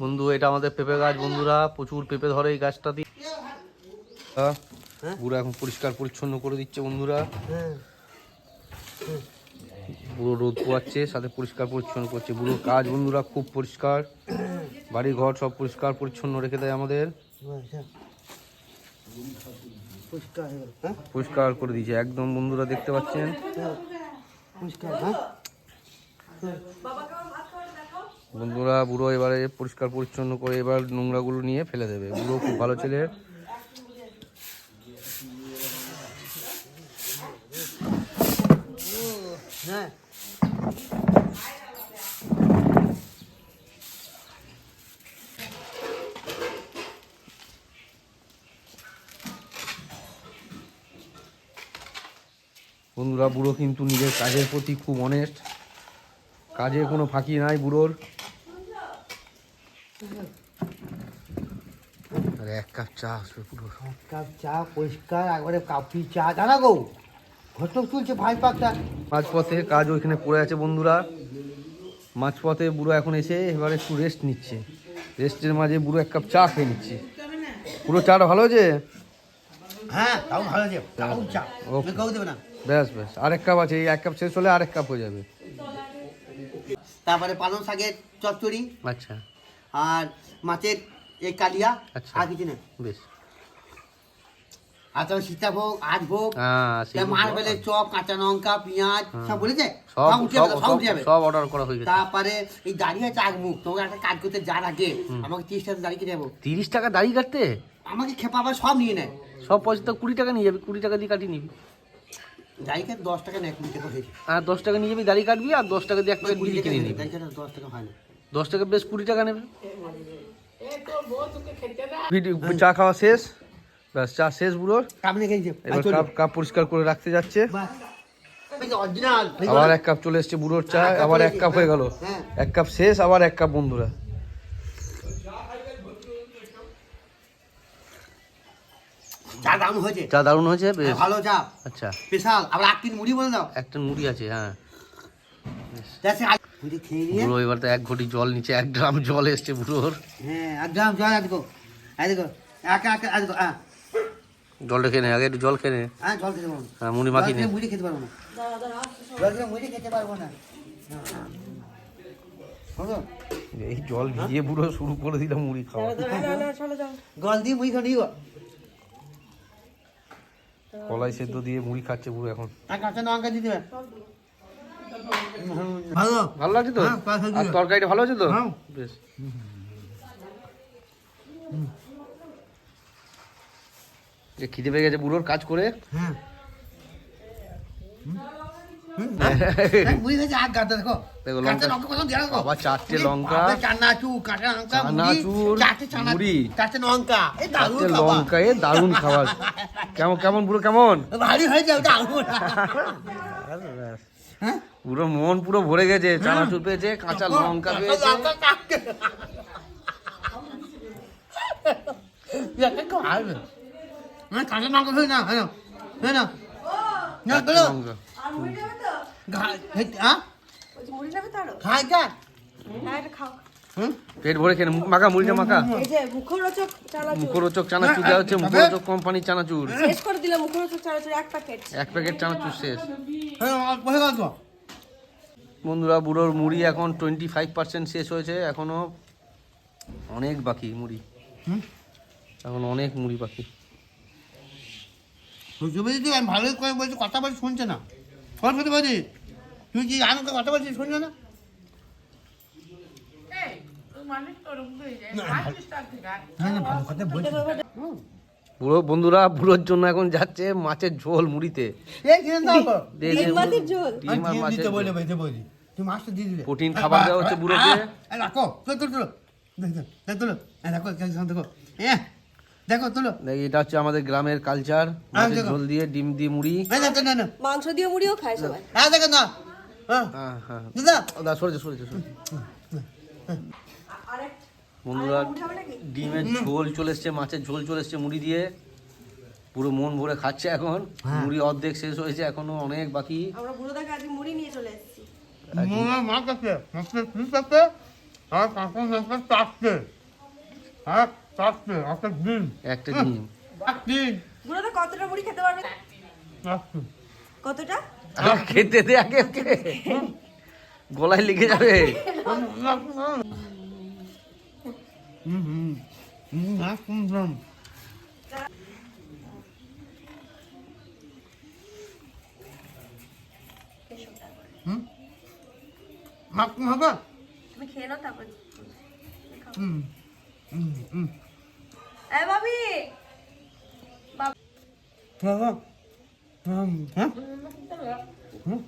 বন্ধু এটা আমাদের পেঁপে গাছ বন্ধুরা। প্রচুর পেঁপে ধরে এই গাছটা দিয়ে। আহ, পুরো এখন পরিষ্কার পরিচ্ছন্ন করে দিচ্ছে বন্ধুরা। পুরো রোদ পোয়াচ্ছে সাথে পরিষ্কার পরিচ্ছন্ন করছে। পুরো কাজ বন্ধুরা খুব পরিষ্কার। বাড়ি ঘর সব পরিষ্কার পরিচ্ছন্ন রেখে দেয় আমাদের। পুষ্কার হয়ে হ্যাঁ? পরিষ্কার করে দিয়েছে। একদম বন্ধুরা দেখতে পাচ্ছেন। পুষ্কার হ্যাঁ। বন্ধুরা, বুড়ো এবারে পরিষ্কার পরিচ্ছন্ন করে এবার নোংরাগুলো নিয়ে ফেলে দেবে। বুড়ো খুব ভালো ছেলে। বন্ধুরা, বুড়ো কিন্তু নিজের কাজের প্রতি খুব অনেস্ট কাজে কোনো ফাঁকি নাই বুড়োর আরে এক কাপ চা আসবে পুরো। এক কাপ চা পরিষ্কার একবারে কাপি চা। জানা গো ঘটক তুলছে ভাই পাকটা। মাঝপথে কাজ ওইখানে পড়ে আছে বন্ধুরা। মাঝপথে বুড়ো এখন এসে এবার একটু রেস্ট নিচ্ছে। রেস্টের মাঝে বুড়ো এক কাপ চা খেয়ে নিচ্ছে। পুরো চাটা ভালো হয়েছে? হ্যাঁ তাও ভালো তাও চা। দেবে না। ব্যাস ব্যাস আরেক কাপ আছে এই এক কাপ শেষ হলে আরেক কাপ হয়ে যাবে। তারপরে পালং শাকের চচ্চড়ি। আচ্ছা। আর মাছের এই কালিয়া আচ্ছা। আর কিছু না বেশ। আর তারপর সীতাভোগ আজ ভোগ হ্যাঁ মার্বেলের চপ কাঁচা লঙ্কা পেঁয়াজ সব বলেছে? সব সব উঠে যাবে, সব উঠে যাবে সব অর্ডার করা হয়ে গেছে। তারপরে এই দাঁড়িয়ে আছে তোমাকে একটা কাজ করতে আগে আমাকে তিরিশ টাকা দাঁড়িয়ে যাব তিরিশ টাকা দাড়ি কাটতে? আমাকে খেপাবা সব নিয়ে নেয়। সব পয়সা তো কুড়ি টাকা নিয়ে যাবি কুড়ি টাকা দিয়ে কাটিয়ে নিবি। কাটে দশ টাকা নেয় কুড়ি টাকা হয়েছে আর দশ টাকা নিয়ে যাবি দাড়ি কাটবি আর দশ টাকা দিয়ে এক প্যাকেট কুড়ি বিড়ি কিনে নিবি দশ টাকা হয় না দশ টাকা বেশ কুড়ি টাকা নেবে। চা খাওয়া শেষ। ব্যাস চা শেষ বুড়োর কাপ এবার কাপ কাপ পরিষ্কার করে রাখতে যাচ্ছে। আবার এক কাপ চলে এসছে বুড়োর চা আবার এক কাপ হয়ে গেল। হ্যাঁ। এক কাপ শেষ আবার এক কাপ বন্ধুরা। চা দাম হয়েছে। চা দারুণ হয়েছে বেশ। ভালো চা। আচ্ছা। স্পেশাল আবার এক তিন মুড়ি বলে দাও। একটা মুড়ি আছে হ্যাঁ। বুড়ো এবার তো এক ঘটি জল নিচে এক ড্রাম জল এসছে বুড়োর। হ্যাঁ জল একা হ্যাঁ জলটা খেয়ে নে আগে একটু জল খেয়ে নে। হ্যাঁ জল খেতে পারব হ্যাঁ মুড়ি জল নে। মুড়ি খেতে পারব না। জল খেয়ে মুড়ি খেতে পারব না। এই জল ভিজিয়ে বুড়ো শুরু করে দিলাম মুড়ি খাওয়া। জল দিয়ে মুড়ি নিয়ে। কলাই সেদ্ধ দিয়ে মুড়ি খাচ্ছে বুড়ো এখন। কাঁচা লঙ্কা দিয়ে দেবে। ভালো? ভালো লাগছে তো? হ্যাঁ, আর তরকারিটা ভালো আছে তো। বেশ। যে খিদে পেয়ে গেছে বুড়োর কাজ করে। হ্যাঁ। হ্যাঁ, চারটে লঙ্কা। লঙ্কা এ দারুণ খাবার। কেমন কেমন বুড়ো কেমন? ভারী হয়ে যাবে হ্যাঁ? পুরো মন পুরো ভরে গেছে চানাচুর পেয়েছে কাঁচা লঙ্কা পেয়েছে। হ্যাঁ, কাঁচা লঙ্কা খাই না হ্যাঁ হ্যাঁ না। হ্যাঁ? খাই হ্যাঁ খাও। হুম? পেট ভরে খেয়ে। মুখ মাখা। মুড়িটা মাখা মুখরোচক চানাচুর। মুখরোচক চানাচুর দেওয়া হচ্ছে মুখরোচক কোম্পানির চানাচুর। শেষ করে দিলাম মুখরোচক চানাচুর এক প্যাকেট এক প্যাকেট চানাচুর শেষ। হ্যাঁ। বন্ধুরা বুড়োর মুড়ি এখন টোয়েন্টি ফাইভ পার্সেন্ট শেষ হয়েছে এখনও অনেক বাকি মুড়ি। এখন অনেক মুড়ি বাকি। আমি ভালোই করে বলছি কথা বলছি শুনছে না। কথা বলছি তুই কি আমাকে কথা বলছিস শুনছো না? বন্ধুরা বুড়োর জন্য এখন যাচ্ছে মাছের ঝোল মুড়িতে। প্রোটিন খাবার দেওয়া হচ্ছে বুড়োকে। দেখো তুলো। এটা হচ্ছে আমাদের গ্রামের কালচার মাছের ঝোল দিয়ে ডিম দিয়ে মুড়ি। মাংস দিয়ে মুড়িও খায় সবাই। হ্যাঁ দেখো না হ্যাঁ। হ্যাঁ হ্যাঁ। দাদা। বন্ধুরা ডিমের ঝোল চলে এসছে মাছের ঝোল চলে এসছে মুড়ি দিয়ে। পুরো মন ভরে খাচ্ছে এখন। হ্যাঁ। মুড়ি অর্ধেক শেষ হয়েছে এখনও অনেক বাকি। আমরা বুড়ো দাকে আজকে মুড়ি নিয়ে চলে এসেছি। মা মা কাছে মাছ পিস আছে আর কাকুর একটা চারটে হ্যাঁ একটা ডিম। কতটা মুড়ি খেতে পারবে? কতটা? খেতে দে আগে গলায় লেগে যাবে হুম হুম হুম না শুনলাম হুম মাখন হবে তুমি খেয়ে নাও তারপর হুম। হুম এ ভাবি বাবা হুম হ্যাঁ হুম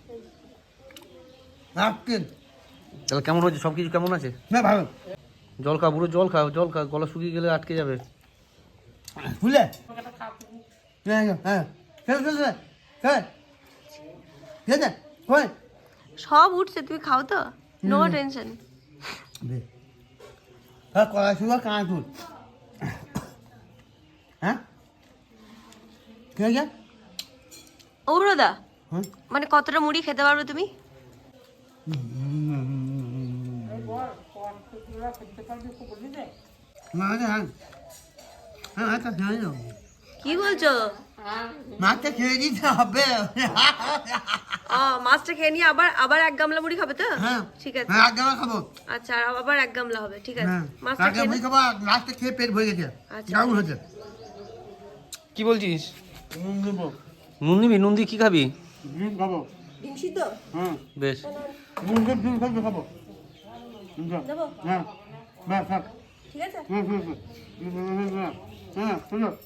তাহলে কেমন হয়েছে সব কিছু কেমন আছে? না ভালো। জল খা বুড়ো জল খা জল খা গলা শুকিয়ে গেলে আটকে যাবে। খুলে হ্যাঁ হ্যাঁ কই? সব উঠছে তুমি খাও তো? নো টেনশন দে। হ্যাঁ কাঁচ দুধ হ্যাঁ? হুম? মানে কতটা মুড়ি খেতে পারবে তুমি? কি বলছো? মাছটা খেয়ে দিতে হবে। ও মাছটা খেয়ে নিয়ে আবার আবার এক গামলা মুড়ি খাবে তো? হ্যাঁ। ঠিক আছে। হ্যাঁ আগে আমার খাব। আচ্ছা আর আবার এক গামলা হবে ঠিক আছে। হ্যাঁ মাছটা খেয়ে মুড়ি খাব খেয়ে পেট ভরে গেছে। আচ্ছা। কেমন হয়েছে। কি বলছিস? নুন নিবি? নুন দিয়ে কি খাবি? নুন খাব। ডিম সিদ্ধ? হ্যাঁ। বেশ। নুন নুন খাব।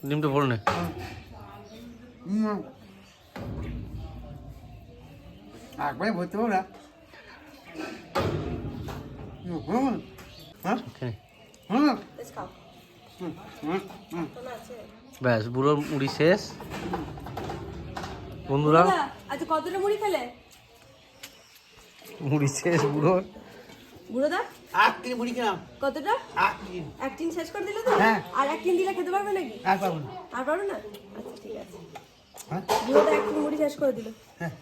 ডিমটা ভরে নে। একবারে না। হুম হ্যাঁ ওকে। হুম বেশ খাও হুম হুম হুম ব্যাস বুড়োর মুড়ি শেষ। বন্ধুরা? আচ্ছা কতটা মুড়ি খেলে? মুড়ি শেষ বুড়োর। বুড়োদা আট কিনে মুড়ি খেলাম। কতটা? আট কিনে এক টিন শেষ করে দিলে তো? হ্যাঁ। আর এক টিন দিলে খেতে পারবে নাকি? আর পাবো না। আর পারো না? আচ্ছা ঠিক আছে। হ্যাঁ? বুড়োদা এক টিন মুড়ি শেষ করে দিল। হ্যাঁ।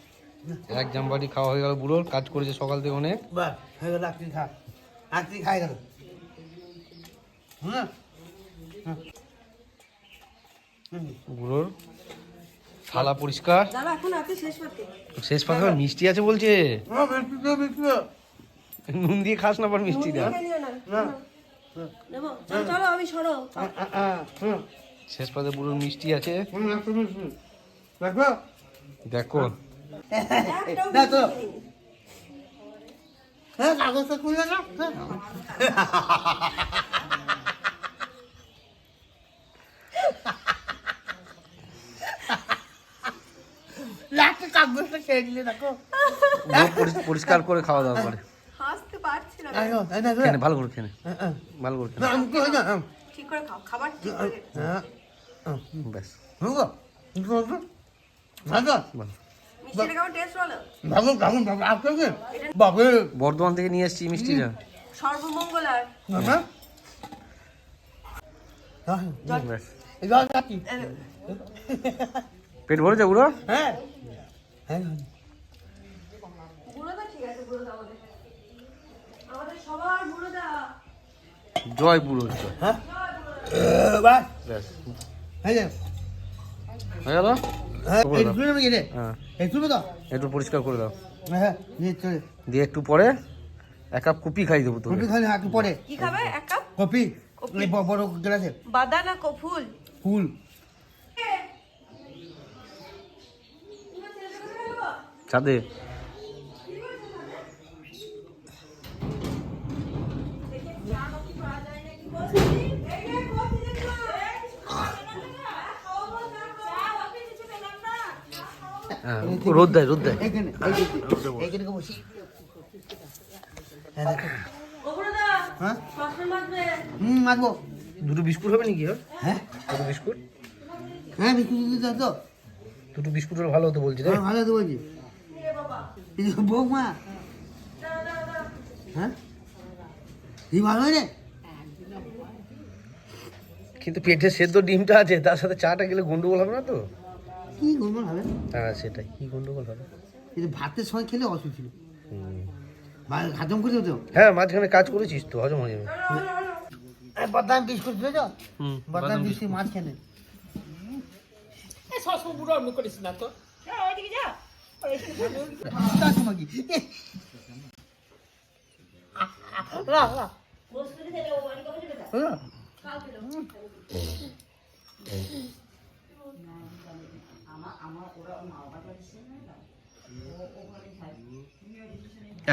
এক জামবাটি খাওয়া হয়ে গেল বুড়োর কাজ করেছে সকাল থেকে অনেক। বাস হয়ে গেল আটটি খা। আটটি খাই গেল। বুড়োর থালা পরিষ্কার। এখন শেষ পাতে মিষ্টি আছে বলছে। নুন দিয়ে খাস না পার মিষ্টি না। শেষ পাতে বুড়োর মিষ্টি আছে। দেখো। দেখো। হ্যাঁ কাগজটা খুলে না দেখো। পরিষ্কার করে খাওয়া দাওয়া করে। খেনে ভালো করে খেনে। ভালো করে হয় না ঠিক করে খাও? খাবার ঠিক করে? হ্যাঁ ব্যাস। বর্ধমান থেকে নিয়ে এসেছি মিষ্টিটা। পেট ভরেছে বুড়ো। হ্যাঁ। হ্যাঁ ঠিক আছে বুড়োদা জয় জয় হ্যাঁ? ব্যাস। হয়ে যাবে হয়ে গেল? তো? একটু পরিষ্কার করে দাও। হ্যাঁ দিয়ে একটু পরে এক কাপ কপি খাই দেবো তোকে। কপি খালি একটু পরে। কি খাবে? এক কাপ? Copy copy. বড় বড় গ্লাসে। বাদানা ফুল। ফুল ছাদে। রোদ দেয় রোদ দেয়। হ্যাঁ দেখো। ও বুড়োদা হ্যাঁ দুটো বিস্কুট হবে নাকি ওর? হ্যাঁ? দুটো বিস্কুট? হ্যাঁ বিস্কুট দিতে তো। দুটো বিস্কুট ভালো হতো বলছি হ্যাঁ ভালো তো বলছি। বৌমা। হ্যাঁ? ভালো রে কিন্তু পেটে সেদ্ধ ডিমটা আছে তার সাথে চাটা গেলে গন্ডগোল হবে না তো? কি গরম হবে? হ্যাঁ সেটাই কি গন্ডগোল হবে? কিন্তু ভাতের সময় খেলে অসুখ ছিল। হাজম করে তো? হ্যাঁ মাঝখানে কাজ করেছিস তো হজম হয়ে যাবে বাদাম বিস্কুট হুম বাদাম বিস্কুট মাঝখানে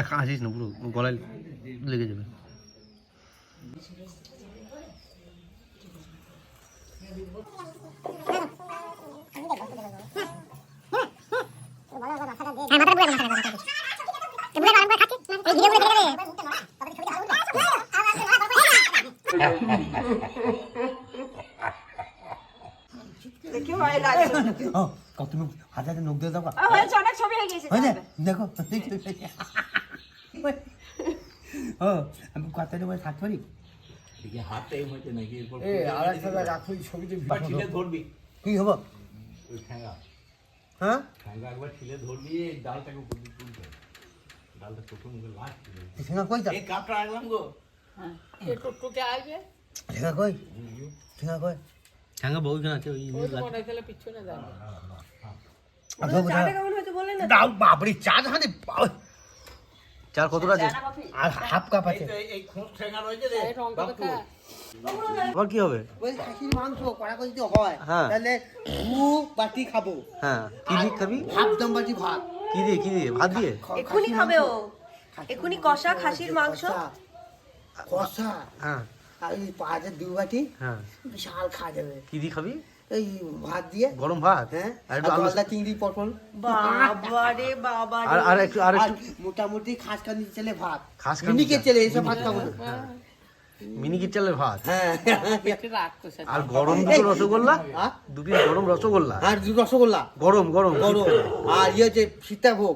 এক আসিস না পুরো গলায় লেগে যাবে। তুমি হাজারে নোক দিয়ে হয়েছে দেখো। ও আমি কত দেবো থাকতে পারি হাতে হইতে নাকি এরপর এ আর একটা রাখো ছবিতে ঠিলে ধরবি। কি হব? ওই ঠ্যাঙ্গা হ্যাঁ? ঠ্যাঙ্গা একবার ঠিলে ধরবি এই ডালটাকে উপর দিকে তুলতে ডালটা ছোটো মুখে লাগছে ঠেঙা কই তা? এই কাপটা আনলাম গো। ঠেঙা কই? ঠেঙা কই? ঠ্যাঙ্গা বউ কেন আছে ওই আচ্ছা চাটা কেমন হয়েছে বলে না? দাও বাপরে চা খানে চার কতটা আছে? আর হাফ কাপ আছে। এই- এই খোঁজ রয়েছে রে। আবার কি হবে? খাসির মাংস কড়া করে যদি হয়। তাহলে দু বাটি খাব। হ্যাঁ। কি দিয়ে খাবি? হাফ দম বাটি ভাত। কি দিয়ে কি দিয়ে? ভাত দিয়ে? এক্ষুনি খাবে ও। এক্ষুনি কষা খাসির মাংস। কষা, হ্যাঁ। আর এই পাঁচের দু বাটি হ্যাঁ। বিশাল খাওয়া যাবে। কি দিয়ে খাবি? এই ভাত দিয়ে? গরম ভাত? হ্যাঁ? আর একটু আলু চিংড়ি পটল? বাবা রে বাবা আর আর একটু আর একটু মোটামুটি খাস কান্দি ছেলে ভাত। খাস কান্দি মিনিকে চাল। ছেলে ভাত খাব না। মিনিকিট চালের ভাত? হ্যাঁ। আর গরম দুটো রসগোল্লা? হ্যাঁ? দু পিস গরম রসগোল্লা? আর দু রসগোল্লা। গরম গরম। গরম। আর ইয়ে হচ্ছে সীতাভোগ।